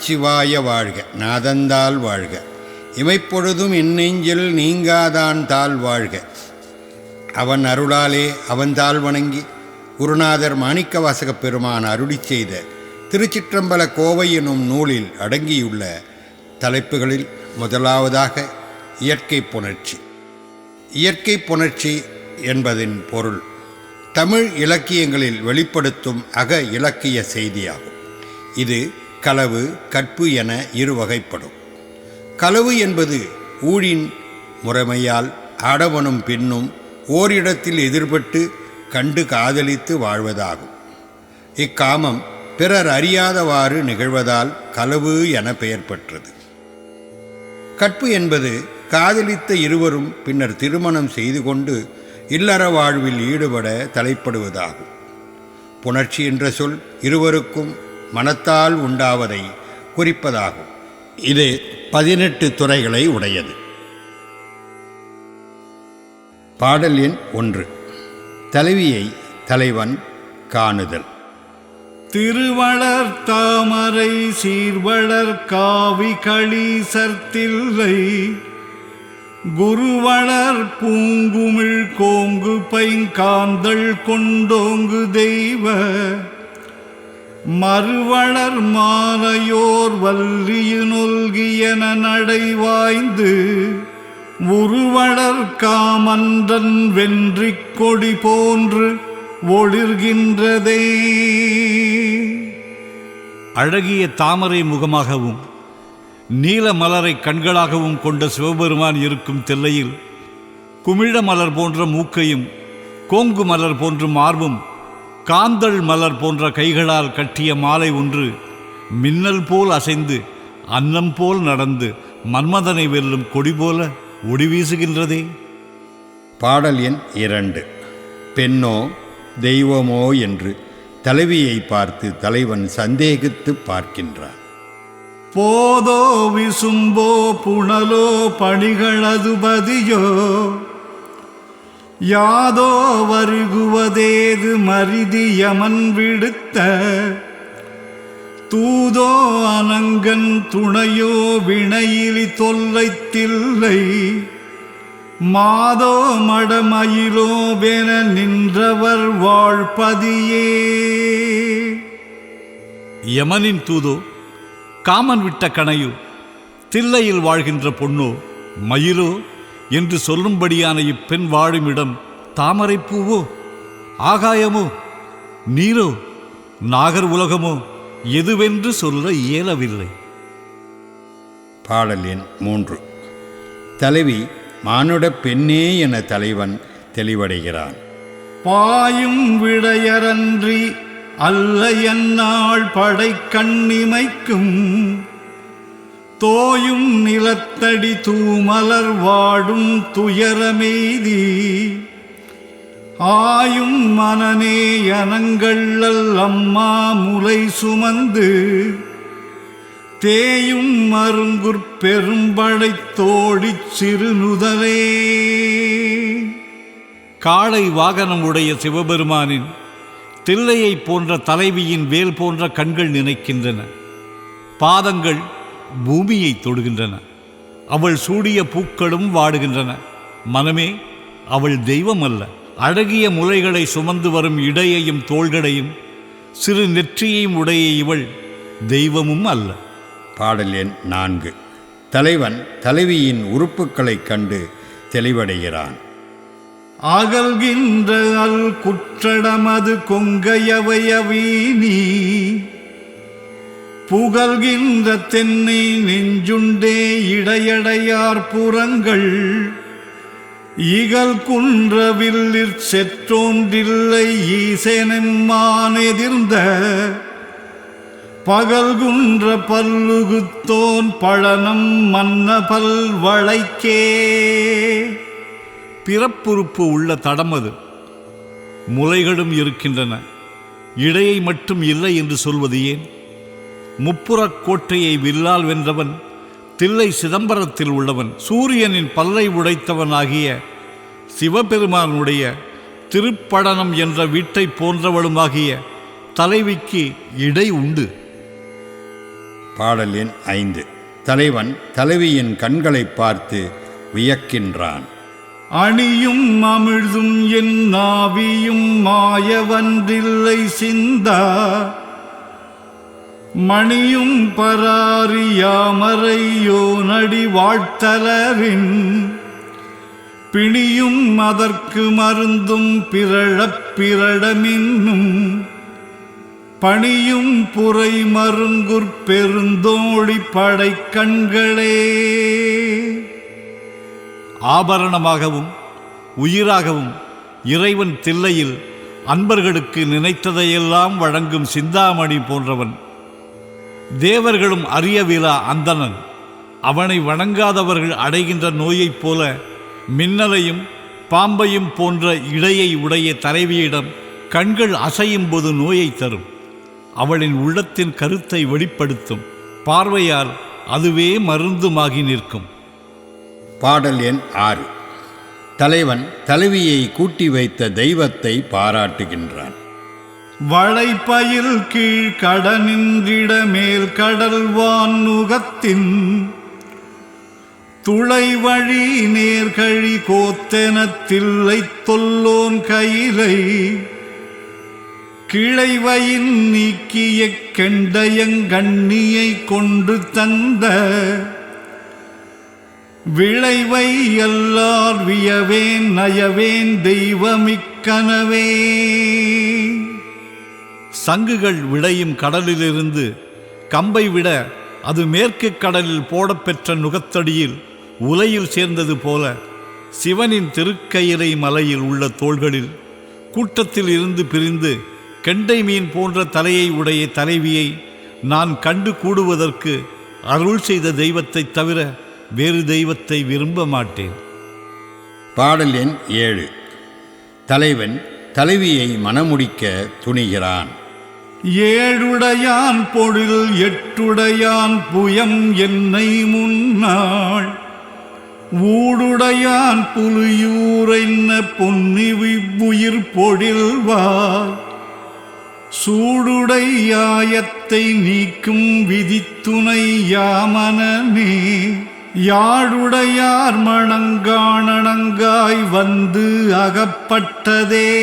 நமச்சிவாய வாழ்க நாதந்தால் வாழ்க. இமைப்பொழுதும் என்னெஞ்சில் நீங்காதான் தால் வாழ்க. அவன் அருளாலே அவன் தால் வணங்கி குருநாதர் மாணிக்கவாசகப் பெருமான் அருளிச் செய்த திருச்சிற்றம்பல கோவை எனும் நூலில் அடங்கியுள்ள தலைப்புகளில் முதலாவதாக இயற்கை புணர்ச்சி. இயற்கை புணர்ச்சி என்பதின் பொருள் தமிழ் இலக்கியங்களில் வெளிப்படுத்தும் அக இலக்கிய செய்தியாகும். இது களவு கற்பு என இரு வகைப்படும். களவு என்பது ஊழின் முறைமையால் ஆடவனும் பெண்ணும் ஓரிடத்தில் எதிர்பட்டு கண்டு காதலித்து வாழ்வதாகும். இக்காமம் பிறர் அறியாதவாறு நிகழ்வதால் களவு என பெயர் பெற்றது. கற்பு என்பது காதலித்த இருவரும் பின்னர் திருமணம் செய்து கொண்டு இல்லற வாழ்வில் ஈடுபட தலைப்படுவதாகும். புணர்ச்சி என்ற சொல் இருவருக்கும் மனத்தால் உண்டாவதை குறிப்பதாகும். இது பதினெட்டு துறைகளை உடையது. பாடல் எண் ஒன்று. தலைவியை தலைவன் காணுதல். திருவளர் தாமரை சீர்வளர் காவி களி சர்த்தில்லை. குருவளர் பூங்குமிழ் கோங்கு பைங்காந்தள் கொண்டோங்கு தெய்வ. மறுவளர் மாலையோர் வல்லியுனொல்கியன நடைவாய்ந்து உருவளர் காமன்றன் வென்றிக் கொடி போன்று ஒளிர்கின்றதே. அழகிய தாமரை முகமாகவும் நீல மலரை கண்களாகவும் கொண்ட சிவபெருமான் இருக்கும் தில்லையில் குமிழ மலர் போன்ற மூக்கையும் கோங்கு மலர் போன்ற மார்பும் காந்தள் மலர் போன்ற கைகளால் கட்டிய மாலை ஒன்று மின்னல் போல் அசைந்து அன்னம் போல் நடந்து மன்மதனை வெல்லும் கொடி போல ஒளி வீசுகின்றதே. பாடல் எண் இரண்டு. பெண்ணோ தெய்வமோ என்று தலைவியை பார்த்து தலைவன் சந்தேகித்து பார்க்கின்றான். போதோ விசும்போ புனலோ பணிகளது பதியோ யாதோ வருகுவதேது மரிதி யமன் விடுத்த? தூதோ அனங்கன் துணையோ வினையிலி தொல்லைத்தில்லை. மாதோ மடமயிலோ வென நின்றவர் வாழ்பதியே. யமனின் தூதோ காமன் விட்ட கணையோ தில்லையில் வாழ்கின்ற பொண்ணோ மயிலோ என்று சொல்லும்படியான இப்பெண் வாழும் இடம் தாமரைப்பூவோ? ஆகாயமோ? நீரோ? நாகர் உலகமோ? எதுவென்று சொல்ல இயலவில்லை. பாடல் எண் மூன்று. தலைவி மானுடப் பெண்ணே என தலைவன் தெளிவடைகிறான். பாயும் விடையரன்றி அல்ல என்னாள் படை கண்ணிமைக்கும் தோயும் நிலத்தடி தூமலர் வாடும் துயரமெய்தி. ஆயும் மனநே யனங்கள்ளல் அம்மா முலை சுமந்து. தேயும் மருங்குற் பெரும்படை தோடிச் சிறுநுதலே. காளை வாகனம் உடைய சிவபெருமானின் தில்லையைப் போன்ற தலைவியின் வேல் போன்ற கண்கள் நினைக்கின்றன. பாதங்கள் பூமியை தொடுகின்றன. அவள் சூடிய பூக்களும் வாடுகின்றன. மனமே அவள் தெய்வம் அல்ல அழகிய முலைகளை சுமந்து வரும் இடையையும் தோள்களையும் சிறு நெற்றியையும் உடைய இவள் தெய்வமும் அல்ல. பாடல் எண் நான்கு. தலைவன் தலைவியின் உறுப்புக்களைக் கண்டு தெளிவடைகிறான். அகல்கின்ற அல் குற்றடமது கொங்கையவையவீனி. புகழ்கின்ற தென்னை நெஞ்சுண்டே இடையடையார் புறங்கள். இகல் குன்றவில்லிற் செற்றோன்றில்லை ஈசனெம்மான் எதிர்ந்த பகல் குன்ற பல்லுகுத்தோன் பழனம் மன்னபல் வளைக்கே. பிறப்புறுப்பு உள்ள தடம் அது. முலைகளும் இருக்கின்றன. இடையை மட்டும் இல்லை என்று சொல்வது ஏன்? முப்புறக் கோட்டையை வில்லால் வென்றவன் தில்லை சிதம்பரத்தில் உள்ளவன் சூரியனின் பல்லை உடைத்தவன் ஆகிய சிவபெருமானுடைய திருப்படனம் என்ற வீட்டைப் போன்றவளுமாகிய தலைவிக்கு இடை உண்டு. பாடல் எண் ஐந்து. தலைவன் தலைவியின் கண்களை பார்த்து வியக்கின்றான். அணியும் அமிழ்தும் என் நாவியும் மாயவன்றில்லை சிந்தா. மணியும் பராரியாமரையோ நடி வாழ்த்தலரின் பிணியும் அதற்கு மருந்தும் பிறழப் பிறடமின்னும் பணியும் புரை மருங்குற் பெருந்தோழி படை கண்களே. ஆபரணமாகவும் உயிராகவும் இறைவன் தில்லையில் அன்பர்களுக்கு நினைத்ததையெல்லாம் வழங்கும் சிந்தாமணி போன்றவன் தேவர்களும் அறியவிலா அந்தணன். அவனை வணங்காதவர்கள் அடைகின்ற நோயைப் போல மின்னலையும் பாம்பையும் போன்ற இடையை உடைய தலைவியிடம் கண்கள் அசையும் போது நோயை தரும். அவளின் உள்ளத்தின் கருத்தை வெளிப்படுத்தும். பார்வையால் அதுவே மருந்துமாகி நிற்கும். பாடல் எண் ஆறு. தலைவன் தலைவியை கூட்டி வைத்த தெய்வத்தை பாராட்டுகின்றான். வளைப்பயில் கீழ் கடனின்றிட மேல் கடல்வான் நுகத்தின் துளை வழி நேர்கழி கோத்தெனத்தில்லை தொல்லோன் கயிலை கிளைவையின் நீக்கிய கெண்டயங்கண்ணியை கொண்டு தந்த விளைவை எல்லார் வியவேன் நயவேன் தெய்வமிக்கனவே சங்குகள் விளையும் கடலிலிருந்து கம்பை விட அது மேற்கு கடலில் போடப்பெற்ற நுகத்தடியில் உலையில் சேர்ந்தது போல சிவனின் திருக்கயிறை மலையில் உள்ள தோள்களில் கூட்டத்தில் இருந்து பிரிந்து கெண்டை மீன் போன்ற தலையை உடைய தலைவியை நான் கண்டு கூடுவதற்கு அருள் செய்த தெய்வத்தை தவிர வேறு தெய்வத்தை விரும்ப மாட்டேன். பாடல் எண் ஏழு. தலைவன் தலைவியை மணமுடிக்க துணிகிறான். ஏழுடையான் பொழில் எட்டுடையான் புயம் என்னை முன்னாள். ஊடுடையான் புலியூரென்ன பொன்னிவிப்புயிர் உயிர் பொழில்வார் சூடுடையாயத்தை நீக்கும் விதித்துணை யாமனமே. யாழுடையார் மணங்காணங்காய் வந்து அகப்பட்டதே.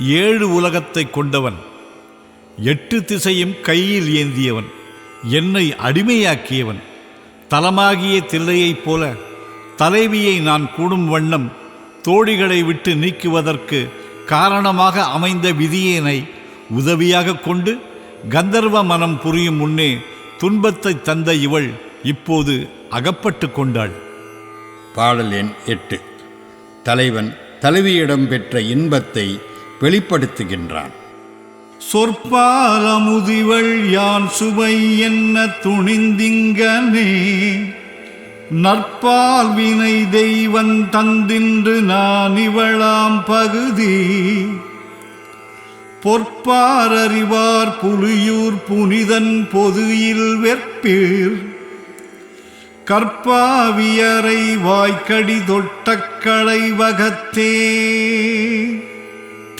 ஏழு உலகத்தை கொண்டவன். எட்டு திசையும் கையில் ஏந்தியவன். என்னை அடிமையாக்கியவன். தலமாகிய தில்லையைப் போல தலைவியை நான் கூடும் வண்ணம் தோழிகளை விட்டு நீக்குவதற்கு காரணமாக அமைந்த விதியினை உதவியாக கொண்டு கந்தர்வ மனம் புரியும் முன்னே துன்பத்தை தந்த இவள் இப்போது அகப்பட்டு கொண்டாள். பாடல் எண் எட்டு. தலைவன் தலைவியிடம் பெற்ற இன்பத்தை வெளிப்படுத்துகின்றான். சொற்பாலமுதிவள் யான் சுவை என்ன துணிந்திங்கனே நற்பால் வினை தெய்வன் தந்தின்று நான் இவளாம் பகுதி. பொற்பாரறிவார் புலியூர் புனிதன் பொதுயில் வெற்பீர். கற்பாவியரை வாய்க்கடி தொட்டக்களை வகத்தே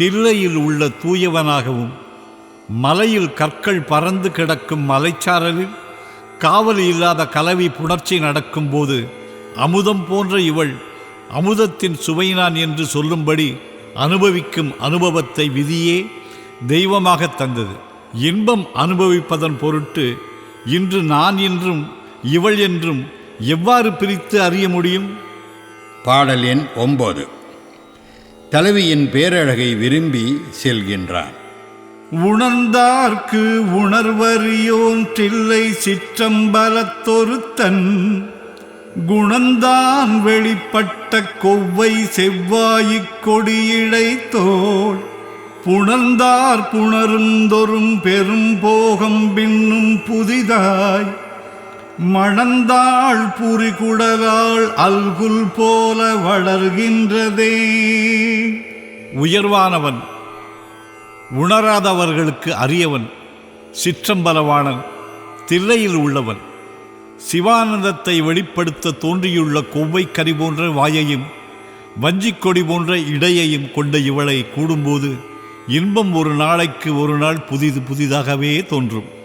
தில்லையில் உள்ள தூயவனாகவும் மலையில் கற்கள் பறந்து கிடக்கும் மலைச்சாரலில் காவல் இல்லாத கலவி புணர்ச்சி நடக்கும்போது அமுதம் போன்ற இவள் அமுதத்தின் சுவையினான் என்று சொல்லும்படி அனுபவிக்கும் அனுபவத்தை விதியே தெய்வமாகத் தந்தது. இன்பம் அனுபவிப்பதன் பொருட்டு இன்று நான் என்றும் இவள் என்றும் எவ்வாறு பிரித்து அறிய முடியும்? பாடல் எண் ஒன்பது தலைவியின் பேரழகை விரும்பி செல்கின்றான். உணர்ந்தார்க்கு உணர்வறியோன்றில்லை சிற்றம்பலத்தொருத்தன். குணந்தான் வெளிப்பட்ட கொவ்வை செவ்வாயிக் கொடியிழைத்தோள். புணர்ந்தார் புணருந்தொரும் பெரும் போகம் பின்னும் புதிதாய். மணந்தாள் புரிகுடலாள் அல்குல் போல வளர்கின்றதே. உயர்வானவன் உணராதவர்களுக்கு அரியவன் சிற்றம்பலவாணன் தில்லையில் உள்ளவன் சிவானந்தத்தை வெளிப்படுத்த தோன்றியுள்ள கொவ்வை கரி போன்ற வாயையும் வஞ்சிக் கொடி போன்ற இடையையும் கொண்ட இவளை கூடும்போது இன்பம் ஒரு நாளைக்கு ஒரு நாள் புதிது புதிதாகவே தோன்றும்.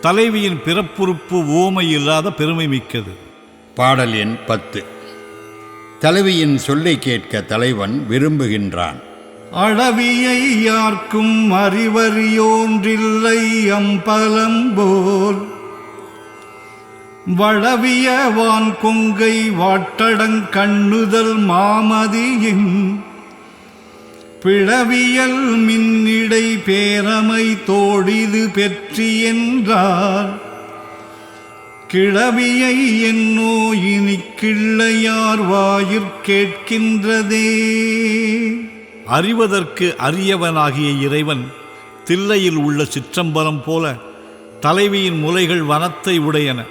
தலைவியின் பிறப்புறுப்பு ஓமை இல்லாத பெருமை மிக்கது பாடல் எண் பத்து. தலைவியின் சொல்லை கேட்க தலைவன் விரும்புகின்றான். அளவியை யார்க்கும் அறிவறியோன்றில்லை அம்பலம்போல். வளவிய வான் கொங்கை வாட்டடங் கண்ணுதல் மாமதியின் பிளவியல் மின்னிடை பேரமை தோடிது பெற்றி என்றார். கிளவியை என்னோ இனி கிள்ளையார் வாயிற் கேட்கின்றதே. அறிவதற்கு அரியவனாகிய இறைவன் தில்லையில் உள்ள சிற்றம்பலம் போல தலைவியின் முலைகள் வனத்தை உடையன.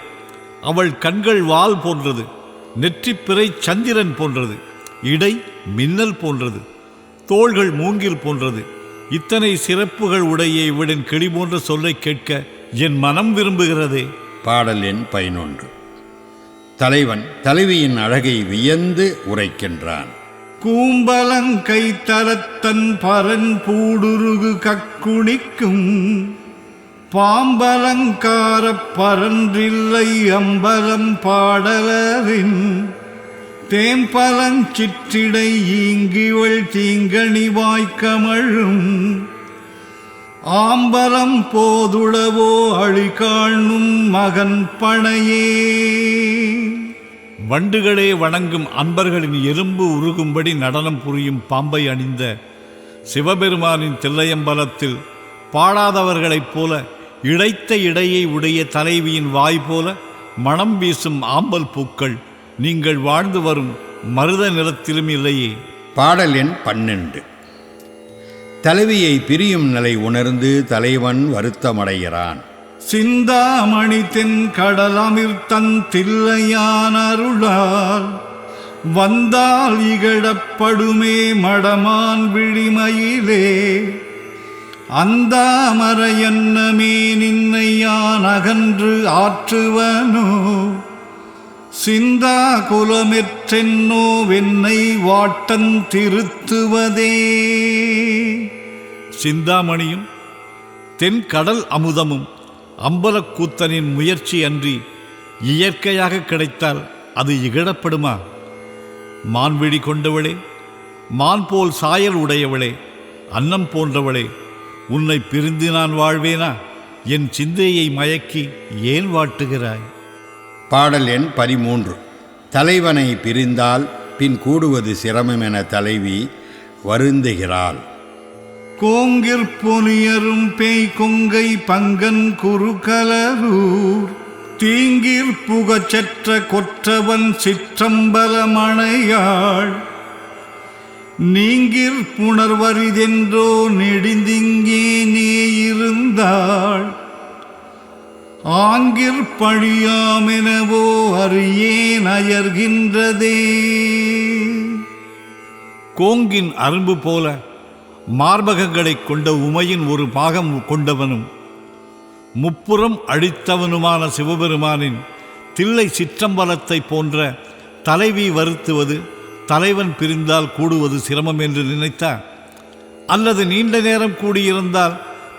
அவள் கண்கள் வாள் போன்றது நெற்றிப்பிறை சந்திரன் போன்றது இடை மின்னல் போன்றது. தோள்கள் மூங்கில் போன்றது. இத்தனை சிறப்புகள் உடைய இவளின் கிளி போன்ற சொல்லை கேட்க என் மனம் விரும்புகிறதே. பாடல் எண் பதினொன்று. தலைவன் தலைவியின் அழகை வியந்து உரைக்கின்றான். கூம்பலங்கை தரத்தன் பரன் பூடுருகு கக்குணிக்கும். பாம்பலங்காரப் பரன்றில்லை அம்பலம் பாடலரின் தேம்பலஞ்சிற்றிடை ஈங்கிவள் தீங்கணி வாய்க்கமழும். ஆம்பலம் போதுளவோ அழிகாணும் மகன் பணையே. வண்டுகளே வணங்கும் அன்பர்களின் எறும்பு உருகும்படி நடனம் புரியும் பாம்பை அணிந்த சிவபெருமானின் தில்லையம்பலத்தில் பாடாதவர்களைப் போல இழைத்த இடையை உடைய தலைவியின் வாய் போல மணம் வீசும் ஆம்பல் பூக்கள் நீங்கள் வாழ்ந்து வரும் மருத நிலத்திலும் இல்லையே. பாடல் எண் பன்னெண்டு. தலைவியை பிரியும் நிலை உணர்ந்து தலைவன் வருத்தமடைகிறான். சிந்தாமணி தென் கடலமிர் தன் தில்லையான் அருளால் வந்தால் இகழப்படுமே மடமான் விழிமயிலே. அந்தாமரையன்னமே நின்னை யான் அகன்று ஆற்றுவனோ சிந்தா குலமெற்றென்னோ வெண்ணை வாட்டன் திருத்துவதே. சிந்தாமணியும் தென் கடல் அமுதமும் அம்பலக்கூத்தனின் முயற்சி அன்றி இயற்கையாக கிடைத்தால் அது இகழப்படுமா? மான்விழி கொண்டவளே மான் போல் சாயல் உடையவளே அன்னம் போன்றவளே உன்னை பிரிந்து நான் வாழ்வேனா? என் சிந்தையை மயக்கி ஏன் வாட்டுகிறாய்? பாடல் எண் பதிமூன்று. தலைவனை பிரிந்தால் பின் கூடுவது சிரமம் என தலைவி வருந்துகிறாள். கோங்கிற்பொனியரும் பேய் கொங்கை பங்கன் குறுகலரூர். தீங்கிற் புகச்சற்ற கொற்றவன் சிற்றம்பலமணையாள். நீங்கிற் புணர்வரிதென்றோ நெடிந்திங்கே நீ இருந்தாள் ஆங்கிற் பழியாமெனவோ அறியேன் அயர்கின்றதே கோங்கின் அரும்பு போல மார்பகங்களைக் கொண்ட உமையின் ஒரு பாகம் கொண்டவனும் முப்புறம் அழித்தவனுமான சிவபெருமானின் தில்லை சிற்றம்பலத்தை போன்ற தலைவி வருத்துவது தலைவன் பிரிந்தால் கூடுவது சிரமம் என்று நினைத்தா அல்லது நீண்ட நேரம் கூடியிருந்தால்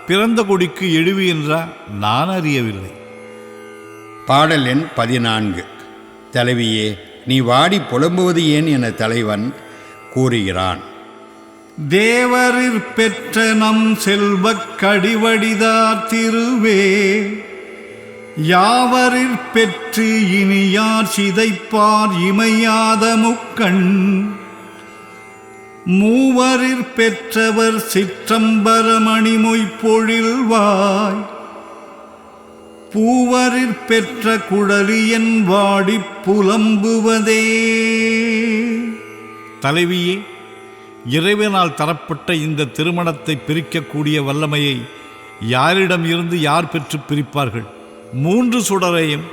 பிறந்த கொடிக்கு எழுவி என்றா நான் அறியவில்லை. பாடல் எண் பதினான்கு. தலைவியே நீ வாடி புலம்புவது ஏன் என தலைவன் கூறுகிறான். தேவரிற் பெற்ற நம் செல்வக் கடிவடிதார் திருவே யாவரிற் பெற்று இனியார் சிதைப்பார் இமையாத முக்கண். மூவரிற் பெற்றவர் சிற்றம்பரமணிமொய் பொழில்வாய். பூவரிற் பெற்ற குழலியன் வாடிப் புலம்புவதே. தலைவியே இறைவனால் தரப்பட்ட இந்த திருமணத்தை பிரிக்கக்கூடிய வல்லமையை யாரிடம் இருந்து யார் பெற்று பிரிப்பார்கள்? மூன்று சுடரையும்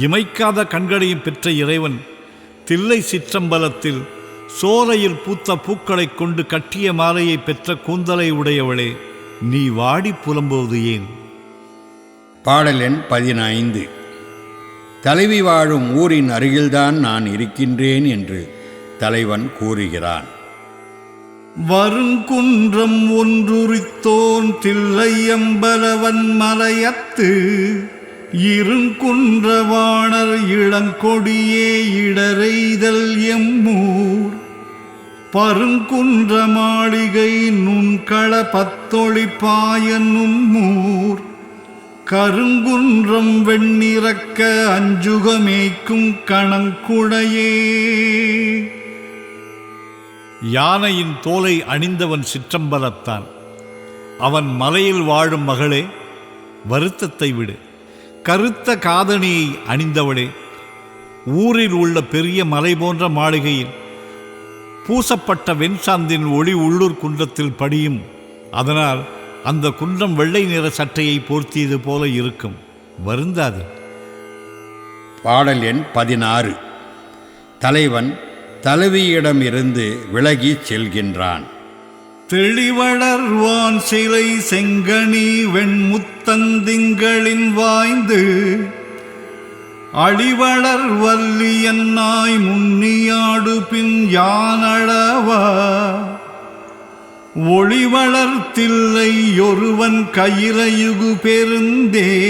இமைக்காத கண்களையும் பெற்ற இறைவன் தில்லை சிற்றம்பலத்தில் சோலையில் பூத்த பூக்களைக் கொண்டு கட்டிய மாலையை பெற்ற கூந்தலை உடையவளே நீ வாடி புலம்புவது ஏன்? பாடல் எண் பதினைந்து. தலைவி வாழும் ஊரின் அருகில்தான் நான் இருக்கின்றேன் என்று தலைவன் கூறுகிறான். வருங்குன்றம் ஒன்றுரித்தோன் தில்லையம்பலவன் மலையத்து இருங்குன்றவாணர் இளங்கொடியே இடரெய்தல் எம்மூர். பருங்குன்ற மாளிகை நுண்கள பத்தொளி பாயனும் மூர் கருங்குன்றம் வெண்ணிறக்க அஞ்சுகமேய்க்கும் கணங்குடையே. யானையின் தோலை அணிந்தவன் சிற்றம்பலத்தான். அவன் மலையில் வாழும் மகளே வருத்தத்தை விடு. கருத்த காதணியை அணிந்தவளே ஊரில் உள்ள பெரிய மலை போன்ற மாளிகையில் பூசப்பட்ட வெண்சாந்தின் ஒளி உள்ளூர் குன்றத்தில் படியும். அதனால் அந்த குன்றம் வெள்ளை நிற சட்டையை போர்த்தியது போல இருக்கும். வருந்தாது. பாடல் எண் பதினாறு. தலைவன் தலைவியிடமிருந்து விலகிச் செல்கின்றான். தெளிவளர்வான் சிலை செங்கனி வெண்முத்தந்திங்களின் வாய்ந்து அழிவளர் வல்லியன்னாய் முன்னியாடு பின் யானளவா? ஒளிவளர்த்தில்லை ஒருவன் கயிறையுகு பெருந்தே.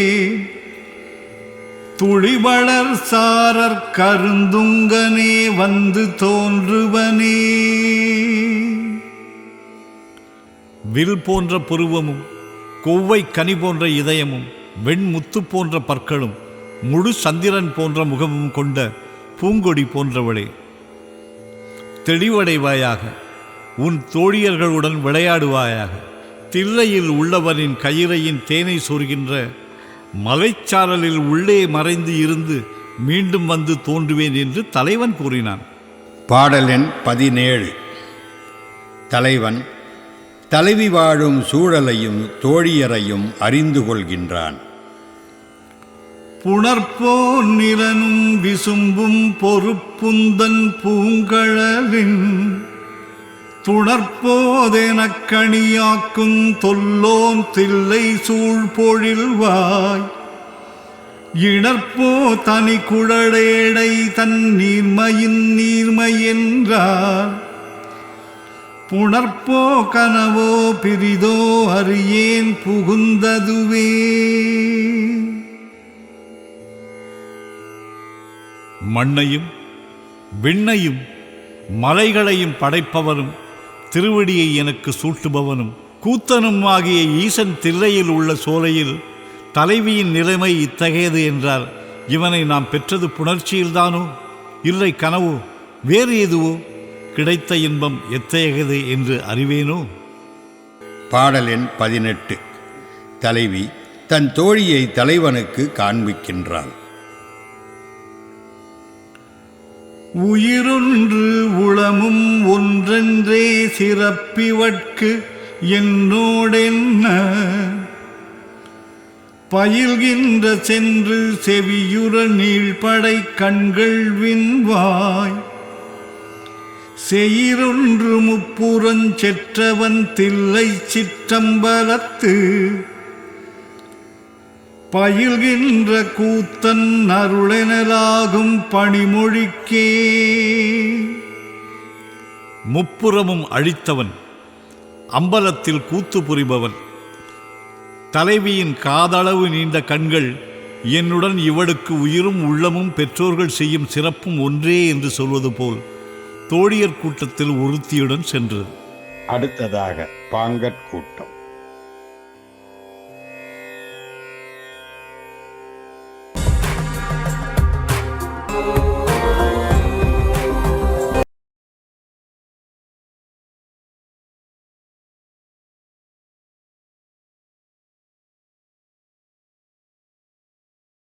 துளிவளர் சாரற் கருந்துங்கனே வந்து தோன்றுவனே. வில் போன்ற புருவமும் கொவ்வை கனி போன்ற இதயமும் வெண்முத்து போன்ற பற்களும் முழு சந்திரன் போன்ற முகமும் கொண்ட பூங்கொடி போன்றவளே. தெளிவடைவாயாக. உன் தோழியர்களுடன் விளையாடுவாயாக. தில்லையில் உள்ளவனின் கயிறையின் தேனை சொர்கின்ற மலைச்சாரலில் உள்ளே மறைந்து இருந்து மீண்டும் வந்து தோன்றுவேன் என்று தலைவன் கூறினான். பாடல் எண் பதினேழு. தலைவன் தலைவி வாழும் சூழலையும் தோழியரையும் அறிந்து கொள்கின்றான். புணர்போன் நிலனும் விசும்பும் பொறுப்புந்தன் பூங்கழலின் துணர்போதெனக் கணியாக்கும் தொல்லோன் தில்லை சூழ்பொழில்வாய் இணர்ப்போ தனி குழலேடை தன் நீர்மையின் நீர்மை என்றார் புணர்ப்போ கனவோ பிரிதோ அறியேன் புகுந்ததுவே. மண்ணையும் விண்ணையும் மலைகளையும் படைப்பவனும் திருவடியை எனக்கு சூட்டுபவனும் கூத்தனும் ஆகிய ஈசன் தில்லையில் உள்ள சோலையில் தலைவியின் நிலைமை இத்தகையது என்றால் இவனை நாம் பெற்றது புணர்ச்சியில்தானோ? இல்லை கனவோ? வேறு எதுவோ? கிடைத்த இன்பம் எத்தகையது என்று அறிவேனோ? பாடல் பதினெட்டு. தலைவி தன் தோழியை தலைவனுக்கு காண்பிக்கின்றாள். உயிரொன்று உளமும் ஒன்றென்றே சிறப்பிவட்கு என்னோடென்ன? பயில்கின்ற சென்று செவியுற நீழ்படை கண்கள் வின்வாய் செயிரொன்று முப்புறஞ்செற்றவன் தில்லை சிற்றம்பலத்து. பயில்கின்ற கூத்தன் அருளெனலாகும் பணிமொழிக்கே. முப்புறமும் அழித்தவன் அம்பலத்தில் கூத்து புரிபவன். தலைவியின் காதளவு நீண்ட கண்கள் என்னுடன் இவளுக்கு உயிரும் உள்ளமும் பெற்றோர்கள் செய்யும் சிறப்பும் ஒன்றே என்று சொல்வது போல் தோழியர் கூட்டத்தில் ஒருத்தியுடன் சென்றது அடுத்ததாக பாங்கற் கூட்டம்